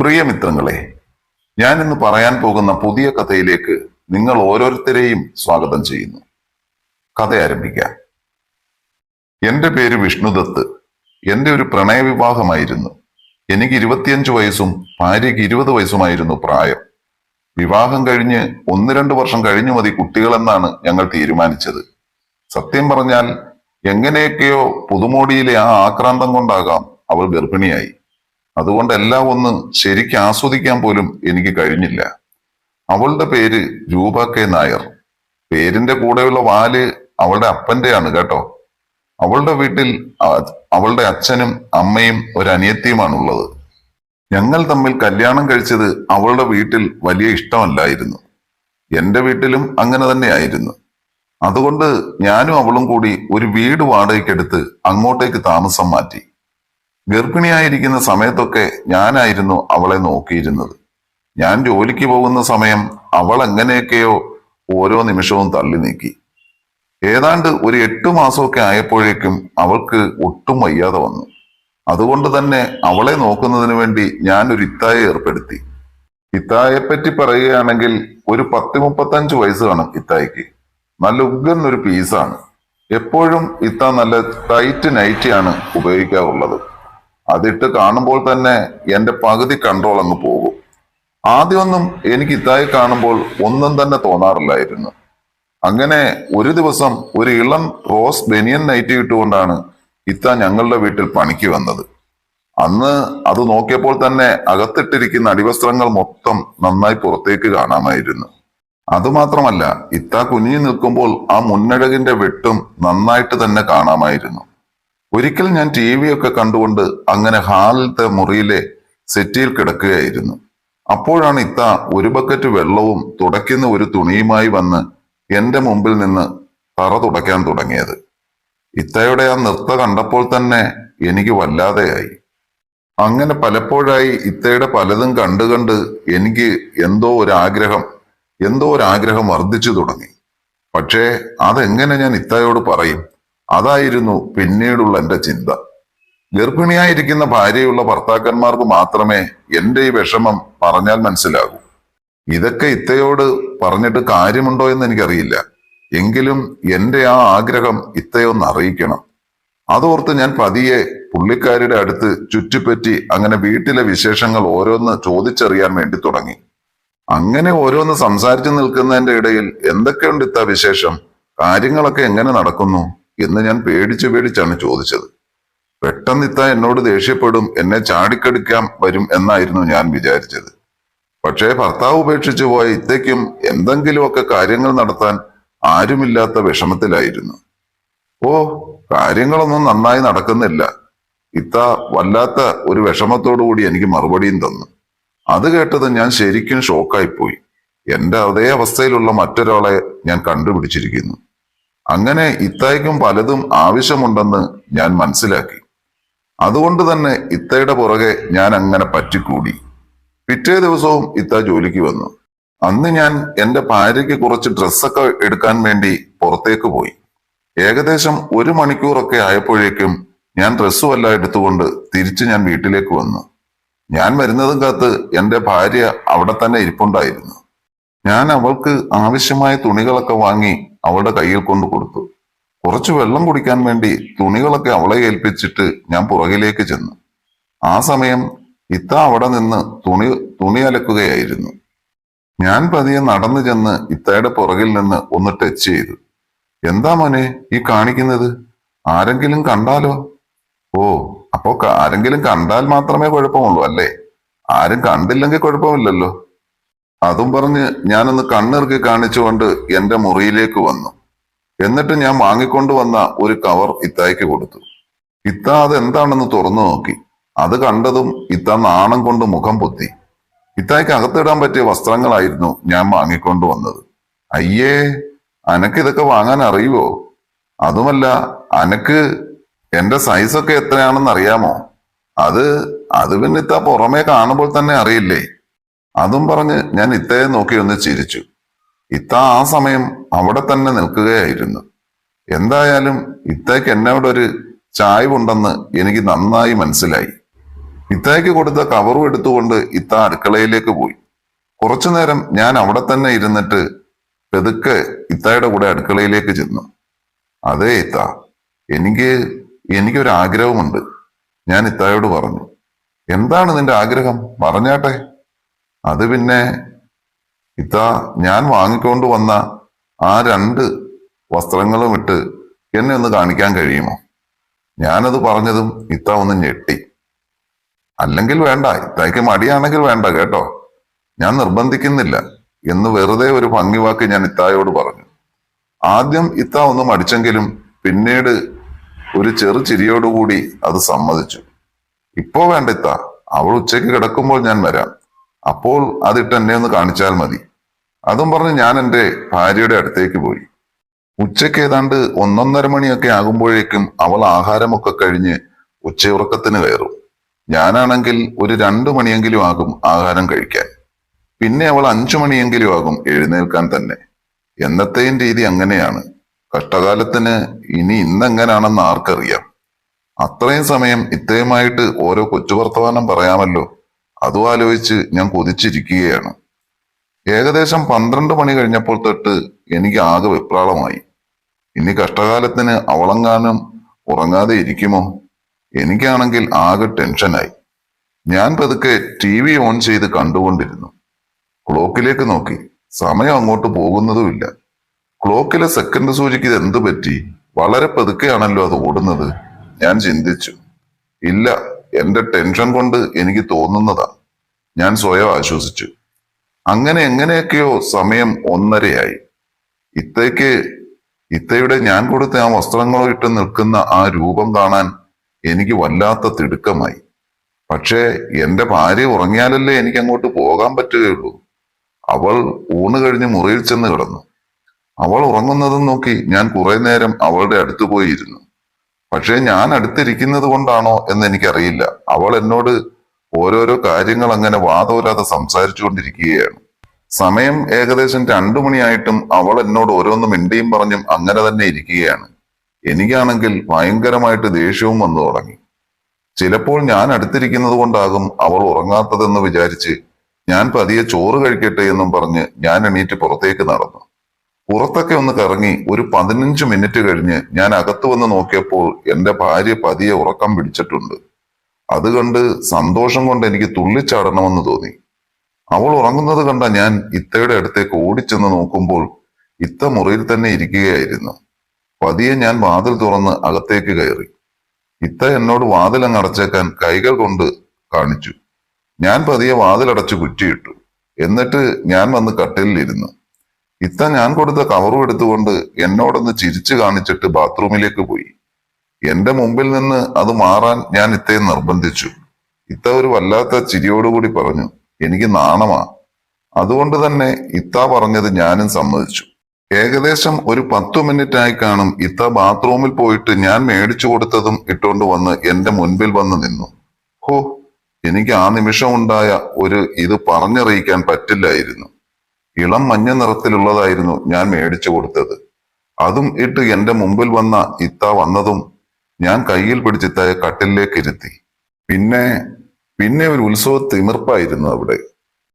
പ്രിയ മിത്രങ്ങളെ ഞാൻ ഇന്ന് പറയാൻ പോകുന്ന പുതിയ കഥയിലേക്ക് നിങ്ങൾ ഓരോരുത്തരെയും സ്വാഗതം ചെയ്യുന്നു. കഥ ആരംഭിക്കാം. എന്റെ പേര് വിഷ്ണുദത്ത് എന്റെ ഒരു പ്രണയവിവാഹമായിരുന്നു. എനിക്ക് ഇരുപത്തിയഞ്ച് വയസ്സും ഭാര്യയ്ക്ക് ഇരുപത് വയസ്സുമായിരുന്നു പ്രായം. വിവാഹം കഴിഞ്ഞ് ഒന്ന് രണ്ട് വർഷം കഴിഞ്ഞു മതി കുട്ടികളെന്നാണ് ഞങ്ങൾ തീരുമാനിച്ചത്. സത്യം പറഞ്ഞാൽ എങ്ങനെയൊക്കെയോ പുതുമോടിയിലെ ആ ആക്രാന്തം കൊണ്ടാകാം അവൾ ഗർഭിണിയായി. അതുകൊണ്ട് എല്ലാം ഒന്ന് ശരിക്ക് ആസ്വദിക്കാൻ പോലും എനിക്ക് കഴിഞ്ഞില്ല. അവളുടെ പേര് രൂപ കെ നായർ. പേരിന്റെ കൂടെയുള്ള വാൽ അവളുടെ അപ്പന്റെയാണ് കേട്ടോ. അവളുടെ വീട്ടിൽ അവളുടെ അച്ഛനും അമ്മയും ഒരു അനിയത്തിയുമാണുള്ളത്. ഞങ്ങൾ തമ്മിൽ കല്യാണം കഴിച്ചത് അവളുടെ വീട്ടിൽ വലിയ ഇഷ്ടമല്ലായിരുന്നു. എന്റെ വീട്ടിലും അങ്ങനെ തന്നെയായിരുന്നു. അതുകൊണ്ട് ഞാനും അവളും കൂടി ഒരു വീട് വാടകയ്ക്കെടുത്ത് അങ്ങോട്ടേക്ക് താമസം മാറ്റി. ഗർഭിണിയായിരിക്കുന്ന സമയത്തൊക്കെ ഞാനായിരുന്നു അവളെ നോക്കിയിരുന്നത്. ഞാൻ ജോലിക്ക് പോകുന്ന സമയം അവൾ എങ്ങനെയൊക്കെയോ ഓരോ നിമിഷവും തള്ളി നീക്കി. ഏതാണ്ട് ഒരു എട്ടു മാസമൊക്കെ ആയപ്പോഴേക്കും അവൾക്ക് ഒട്ടും വയ്യാതെ വന്നു. അതുകൊണ്ട് തന്നെ അവളെ നോക്കുന്നതിന് വേണ്ടി ഞാൻ ഒരു ഇത്തായെ ഏർപ്പെടുത്തി. ഇത്തായെ പറ്റി പറയുകയാണെങ്കിൽ ഒരു പത്ത് മുപ്പത്തഞ്ച് വയസ്സ് കാണും ഇത്തായിക്ക്. നല്ല ഉഗ്രൻ ഒരു പീസാണ് എപ്പോഴും ഇത്ത നല്ല ടൈറ്റ് നൈറ്റിയാണ് ഉപയോഗിക്കാറുള്ളത്. അതിട്ട് കാണുമ്പോൾ തന്നെ എന്റെ പകുതി കൺട്രോൾ അങ്ങ് പോകും. ആദ്യമൊന്നും എനിക്ക് ഇതായി കാണുമ്പോൾ ഒന്നും തന്നെ തോന്നാറില്ലായിരുന്നു. അങ്ങനെ ഒരു ദിവസം ഒരു ഇളം റോസ് ബനിയൻ നൈറ്റ് ഇട്ടുകൊണ്ടാണ് ഇത്ത ഞങ്ങളുടെ വീട്ടിൽ പണിക്ക് വന്നത്. അന്ന് അത് നോക്കിയപ്പോൾ തന്നെ അകത്തിട്ടിരിക്കുന്ന അടിവസ്ത്രങ്ങൾ മൊത്തം നന്നായി പുറത്തേക്ക് കാണാമായിരുന്നു. അതുമാത്രമല്ല ഇത്ത കുനിഞ്ഞു നിൽക്കുമ്പോൾ ആ മുന്നഴകിന്റെ വെട്ടും നന്നായിട്ട് തന്നെ കാണാമായിരുന്നു. ഒരിക്കൽ ഞാൻ ടി വി ഒക്കെ കണ്ടുകൊണ്ട് അങ്ങനെ ഹാളിലത്തെ മുറിയിലെ സെറ്റിയിൽ കിടക്കുകയായിരുന്നു. അപ്പോഴാണ് ഇത്ത ഒരു ബക്കറ്റ് വെള്ളവും തുടയ്ക്കുന്ന ഒരു തുണിയുമായി വന്ന് എന്റെ മുമ്പിൽ നിന്ന് തറ തുടയ്ക്കാൻ തുടങ്ങിയത്. ഇത്തയുടെ ആ നൃത്ത കണ്ടപ്പോൾ തന്നെ എനിക്ക് വല്ലാതെയായി. അങ്ങനെ പലപ്പോഴായി ഇത്തയുടെ പലതും കണ്ടു കണ്ട് എനിക്ക് എന്തോ ഒരു ആഗ്രഹം എന്തോ ഒരു ആഗ്രഹം വർദ്ധിച്ചു തുടങ്ങി. പക്ഷേ അതെങ്ങനെ ഞാൻ ഇത്തയോട് പറയും? അതായിരുന്നു പിന്നീടുള്ള എന്റെ ചിന്ത. ഗർഭിണിയായിരിക്കുന്ന ഭാര്യയുള്ള ഭർത്താക്കന്മാർക്ക് മാത്രമേ എന്റെ ഈ വിഷമം പറഞ്ഞാൽ മനസ്സിലാകൂ. ഇതൊക്കെ ഇത്തയോട് പറഞ്ഞിട്ട് കാര്യമുണ്ടോ എന്ന് എനിക്കറിയില്ല. എങ്കിലും എന്റെ ആ ആഗ്രഹം ഇത്തയൊന്ന് അറിയിക്കണം. അതോർത്ത് ഞാൻ പതിയെ പുള്ളിക്കാരുടെ അടുത്ത് ചുറ്റിപ്പറ്റി അങ്ങനെ വീട്ടിലെ വിശേഷങ്ങൾ ഓരോന്ന് ചോദിച്ചറിയാൻ വേണ്ടി തുടങ്ങി. അങ്ങനെ ഓരോന്ന് സംസാരിച്ചു നിൽക്കുന്നതിന്റെ ഇടയിൽ എന്തൊക്കെയുണ്ട് ഇത്ത വിശേഷം? കാര്യങ്ങളൊക്കെ എങ്ങനെ നടക്കുന്നു? എന്ന് ഞാൻ പേടിച്ച് പേടിച്ചാണ് ചോദിച്ചത്. പെട്ടെന്ന് ഇത്ത എന്നോട് ദേഷ്യപ്പെടും എന്നെ ചാടിക്കടിക്കാൻ വരും എന്നായിരുന്നു ഞാൻ വിചാരിച്ചത്. പക്ഷേ ഭർത്താവ് ഉപേക്ഷിച്ചു പോയ ഇത്തയ്ക്കും എന്തെങ്കിലുമൊക്കെ കാര്യങ്ങൾ നടത്താൻ ആരുമില്ലാത്ത വിഷമത്തിലായിരുന്നു. ഓ കാര്യങ്ങളൊന്നും നന്നായി നടക്കുന്നില്ല. ഇത്ത വല്ലാത്ത ഒരു വിഷമത്തോടു കൂടി എനിക്ക് മറുപടിയും തന്നു. അത് കേട്ടത് ഞാൻ ശരിക്കും ഷോക്കായിപ്പോയി. എന്റെ അതേ അവസ്ഥയിലുള്ള മറ്റൊരാളെ ഞാൻ കണ്ടുപിടിച്ചിരിക്കുന്നു. അങ്ങനെ ഇത്തയ്ക്കും പലതും ആവശ്യമുണ്ടെന്ന് ഞാൻ മനസ്സിലാക്കി. അതുകൊണ്ട് തന്നെ ഇത്തയുടെ പുറകെ ഞാൻ അങ്ങനെ പറ്റിക്കൂടി. പിറ്റേ ദിവസവും ഇത്ത ജോലിക്ക് വന്നു. അന്ന് ഞാൻ എന്റെ ഭാര്യയ്ക്ക് കുറച്ച് ഡ്രസ്സൊക്കെ എടുക്കാൻ വേണ്ടി പുറത്തേക്ക് പോയി. ഏകദേശം ഒരു മണിക്കൂറൊക്കെ ആയപ്പോഴേക്കും ഞാൻ ഡ്രസ്സും എല്ലാം എടുത്തുകൊണ്ട് തിരിച്ച് ഞാൻ വീട്ടിലേക്ക് വന്നു. ഞാൻ വരുന്നതും കാത്ത് എന്റെ ഭാര്യ അവിടെ തന്നെ ഇരിപ്പുണ്ടായിരുന്നു. ഞാൻ അവൾക്ക് ആവശ്യമായ തുണികളൊക്കെ വാങ്ങി അവളുടെ കയ്യിൽ കൊണ്ടു കൊടുത്തു. കുറച്ച് വെള്ളം കുടിക്കാൻ വേണ്ടി തുണികളൊക്കെ അവളെ ഏൽപ്പിച്ചിട്ട് ഞാൻ പുറകിലേക്ക് ചെന്നു. ആ സമയം ഇത്ത അവിടെ നിന്ന് തുണി തുണി അലക്കുകയായിരുന്നു. ഞാൻ പതിയെ നടന്നു ചെന്ന് ഇത്തയുടെ പുറകിൽ നിന്ന് ഒന്ന് ടച്ച് ചെയ്തു. എന്താ മോനെ ഈ കാണിക്കുന്നത്? ആരെങ്കിലും കണ്ടാലോ? ഓ അപ്പോ ആരെങ്കിലും കണ്ടാൽ മാത്രമേ കുഴപ്പമുള്ളൂ അല്ലേ? ആരും കണ്ടില്ലെങ്കിൽ കുഴപ്പമില്ലല്ലോ. അതും പറഞ്ഞ് ഞാനൊന്ന് കണ്ണിറുക്കി കാണിച്ചുകൊണ്ട് എന്റെ മുറിയിലേക്ക് വന്നു. എന്നിട്ട് ഞാൻ വാങ്ങിക്കൊണ്ട് വന്ന ഒരു കവർ ഇത്തായ്ക്ക് കൊടുത്തു. ഇത്ത അത് എന്താണെന്ന് തുറന്നു നോക്കി. അത് കണ്ടതും ഇത്ത നാണം കൊണ്ട് മുഖം പൊത്തി. ഇത്തായ്ക്ക് അകത്തിടാൻ പറ്റിയ വസ്ത്രങ്ങളായിരുന്നു ഞാൻ വാങ്ങിക്കൊണ്ട് വന്നത്. അയ്യേ അനക്ക് ഇതൊക്കെ വാങ്ങാൻ അറിയുവോ? അതുമല്ല അനക്ക് എന്റെ സൈസൊക്കെ എത്രയാണെന്ന് അറിയാമോ? അത് അത് പിന്നെ ഇത്ത പുറമേ കാണുമ്പോൾ തന്നെ അറിയില്ലേ? അതും പറഞ്ഞ് ഞാൻ ഇത്തയെ നോക്കി ഒന്ന് ചിരിച്ചു. ഇത്ത ആ സമയം അവിടെ തന്നെ നിൽക്കുകയായിരുന്നു. എന്തായാലും ഇത്തേക്ക് എന്നോടൊരു ചായ്വുണ്ടെന്ന് എനിക്ക് നന്നായി മനസ്സിലായി. ഇത്തയ്ക്ക് കൊടുത്ത കവറും എടുത്തുകൊണ്ട് ഇത്ത അടുക്കളയിലേക്ക് പോയി. കുറച്ചു നേരം ഞാൻ അവിടെ തന്നെ ഇരുന്നിട്ട് പെതുക്കെ ഇത്തയുടെ കൂടെ അടുക്കളയിലേക്ക് ചെന്നു. അതേ ഇത്ത എനിക്ക് എനിക്കൊരാഗ്രഹമുണ്ട് ഞാൻ ഇത്തായോട് പറഞ്ഞു. എന്താണ് നിന്റെ ആഗ്രഹം? പറഞ്ഞാട്ടെ. അത് പിന്നെ ഇത്ത ഞാൻ വാങ്ങിക്കൊണ്ട് വന്ന ആ രണ്ട് വസ്ത്രങ്ങളും ഇട്ട് എന്നെ ഒന്ന് കാണിക്കാൻ കഴിയുമോ? ഞാനത് പറഞ്ഞതും ഇത്ത ഒന്ന് ഞെട്ടി. അല്ലെങ്കിൽ വേണ്ട ഇത്തായ്ക്ക് മടിയാണെങ്കിൽ വേണ്ട കേട്ടോ. ഞാൻ നിർബന്ധിക്കുന്നില്ല എന്ന് വെറുതെ ഒരു ഭംഗി വാക്ക് ഞാൻ ഇത്തായോട് പറഞ്ഞു. ആദ്യം ഇത്ത ഒന്ന് മടിച്ചെങ്കിലും പിന്നീട് ഒരു ചെറു ചിരിയോടുകൂടി അത് സമ്മതിച്ചു. ഇപ്പോ വേണ്ട ഇത്ത അവൾ ഉച്ചയ്ക്ക് കിടക്കുമ്പോൾ ഞാൻ വരാം. അപ്പോൾ അതിട്ട് എന്നെ ഒന്ന് കാണിച്ചാൽ മതി. അതും പറഞ്ഞ് ഞാൻ എന്റെ ഭാര്യയുടെ അടുത്തേക്ക് പോയി. ഉച്ചയ്ക്ക് ഏതാണ്ട് ഒന്നൊന്നര മണിയൊക്കെ ആകുമ്പോഴേക്കും അവൾ ആഹാരമൊക്കെ കഴിഞ്ഞ് ഉച്ചയുറക്കത്തിന് കയറും. ഞാനാണെങ്കിൽ ഒരു രണ്ടു മണിയെങ്കിലും ആകും ആഹാരം കഴിക്കാൻ. പിന്നെ അവൾ അഞ്ചു മണിയെങ്കിലും ആകും എഴുന്നേൽക്കാൻ തന്നെ. എന്നത്തെയും രീതി അങ്ങനെയാണ്. കഷ്ടകാലത്തിന് ഇനി ഇന്നെങ്ങനാണെന്ന് ആർക്കറിയാം. അത്രയും സമയം ഇത്രയുമായിട്ട് ഓരോ കൊച്ചു വർത്തമാനം പറയാമല്ലോ. അതും ആലോചിച്ച് ഞാൻ കൊതിച്ചിരിക്കുകയാണ്. ഏകദേശം പന്ത്രണ്ട് മണി കഴിഞ്ഞപ്പോൾ തൊട്ട് എനിക്ക് ആകെ വെപ്രാളമായി. ഇനി കഷ്ടകാലത്തിന് അവളങ്ങാനും ഉറങ്ങാതെ ഇരിക്കുമോ? എനിക്കാണെങ്കിൽ ആകെ ടെൻഷനായി. ഞാൻ പതുക്കെ ടി വി ഓൺ ചെയ്ത് കണ്ടുകൊണ്ടിരുന്നു. ക്ലോക്കിലേക്ക് നോക്കി. സമയം അങ്ങോട്ട് പോകുന്നതുമില്ല. ക്ലോക്കിലെ സെക്കൻഡ് സൂചിക്ക് ഇത് എന്ത് പറ്റി? വളരെ പതുക്കെയാണല്ലോ അത് ഓടുന്നത്. ഞാൻ ചിന്തിച്ചു. ഇല്ല എന്റെ ടെൻഷൻ കൊണ്ട് എനിക്ക് തോന്നുന്നതാ. ഞാൻ സ്വയം ആശ്വസിച്ചു. അങ്ങനെ എങ്ങനെയൊക്കെയോ സമയം ഒന്നരയായി. ഇത്തയ്ക്ക് ഇത്തയുടെ ഞാൻ കൊടുത്ത ആ വസ്ത്രങ്ങളോ ഇട്ട് നിൽക്കുന്ന ആ രൂപം കാണാൻ എനിക്ക് വല്ലാത്ത തിടുക്കമായി. പക്ഷേ എന്റെ ഭാര്യ ഉറങ്ങിയാലല്ലേ എനിക്ക് അങ്ങോട്ട് പോകാൻ പറ്റുകയുള്ളൂ. അവൾ ഊണ് കഴിഞ്ഞ് മുറിയിൽ ചെന്ന് കിടന്നു. അവൾ ഉറങ്ങുന്നതും നോക്കി ഞാൻ കുറെ നേരം അവളുടെ അടുത്ത് പോയിരുന്നു. പക്ഷേ ഞാൻ അടുത്തിരിക്കുന്നത് കൊണ്ടാണോ എന്ന് എനിക്കറിയില്ല. അവൾ എന്നോട് ഓരോരോ കാര്യങ്ങൾ അങ്ങനെ വാദമില്ലാതെ സംസാരിച്ചു കൊണ്ടിരിക്കുകയാണ് സമയം ഏകദേശം രണ്ടു മണിയായിട്ടും അവൾ എന്നോട് ഓരോന്നും മിണ്ടിയും പറഞ്ഞും അങ്ങനെ തന്നെ ഇരിക്കുകയാണ്. എനിക്കാണെങ്കിൽ ഭയങ്കരമായിട്ട് ദേഷ്യവും വന്നു തുടങ്ങി. ചിലപ്പോൾ ഞാൻ അടുത്തിരിക്കുന്നത് കൊണ്ടാകും അവൾ ഉറങ്ങാത്തതെന്ന് വിചാരിച്ച് ഞാൻ പതിയെ ചോറ് കഴിക്കട്ടെ എന്നും പറഞ്ഞ് ഞാൻ എണീറ്റ് പുറത്തേക്ക് നടന്നു. പുറത്തൊക്കെ ഒന്ന് കറങ്ങി ഒരു പതിനഞ്ച് മിനിറ്റ് കഴിഞ്ഞ് ഞാൻ അകത്തു വന്ന് നോക്കിയപ്പോൾ എന്റെ ഭാര്യ പതിയെ ഉറക്കം പിടിച്ചിട്ടുണ്ട്. അത് കണ്ട് സന്തോഷം കൊണ്ട് എനിക്ക് തുള്ളിച്ചാടണമെന്ന് തോന്നി. അവൾ ഉറങ്ങുന്നത് കണ്ട ഞാൻ ഇത്തയുടെ അടുത്തേക്ക് ഓടിച്ചെന്ന് നോക്കുമ്പോൾ ഇത്ത മുറിയിൽ തന്നെ ഇരിക്കുകയായിരുന്നു. പതിയെ ഞാൻ വാതിൽ തുറന്ന് അകത്തേക്ക് കയറി. ഇത്ത എന്നോട് വാതിലങ്ങ് അടച്ചേക്കാൻ കൈകൾ കൊണ്ട് കാണിച്ചു. ഞാൻ പതിയെ വാതിലടച്ച് കുറ്റിയിട്ടു. എന്നിട്ട് ഞാൻ വന്ന് കട്ടിലിരുന്നു ഇത്ത ഞാൻ കൊടുത്ത കവറും എടുത്തുകൊണ്ട് എന്നോടൊന്ന് ചിരിച്ചു കാണിച്ചിട്ട് ബാത്റൂമിലേക്ക് പോയി. എന്റെ മുമ്പിൽ നിന്ന് അത് മാറാൻ ഞാൻ ഇത്തയെ നിർബന്ധിച്ചു. ഇത്ത ഒരു വല്ലാത്ത ചിരിയോടുകൂടി പറഞ്ഞു എനിക്ക് നാണമാ. അതുകൊണ്ട് തന്നെ ഇത്ത പറഞ്ഞത് ഞാനും സമ്മതിച്ചു. ഏകദേശം ഒരു പത്തു മിനിറ്റ് ആയി കാണും ഇത്ത ബാത്റൂമിൽ പോയിട്ട് ഞാൻ മേടിച്ചു കൊടുത്തതും ഇട്ടുകൊണ്ട് വന്ന് എന്റെ മുൻപിൽ വന്ന് നിന്നു. ഹോ എനിക്ക് ആ നിമിഷം ഉണ്ടായ ഒരു ഇത് പറഞ്ഞറിയിക്കാൻ പറ്റില്ലായിരുന്നു. ഇളം മഞ്ഞ നിറത്തിലുള്ളതായിരുന്നു ഞാൻ മേടിച്ചു കൊടുത്തത്. അതും ഇട്ട് എന്റെ മുമ്പിൽ വന്ന ഇത്ത വന്നതും ഞാൻ കയ്യിൽ പിടിച്ചിട്ട് കട്ടിലേക്ക് ഇരുത്തി. പിന്നെ പിന്നെ ഒരു ഉത്സവ തിമിർപ്പായിരുന്നു അവിടെ.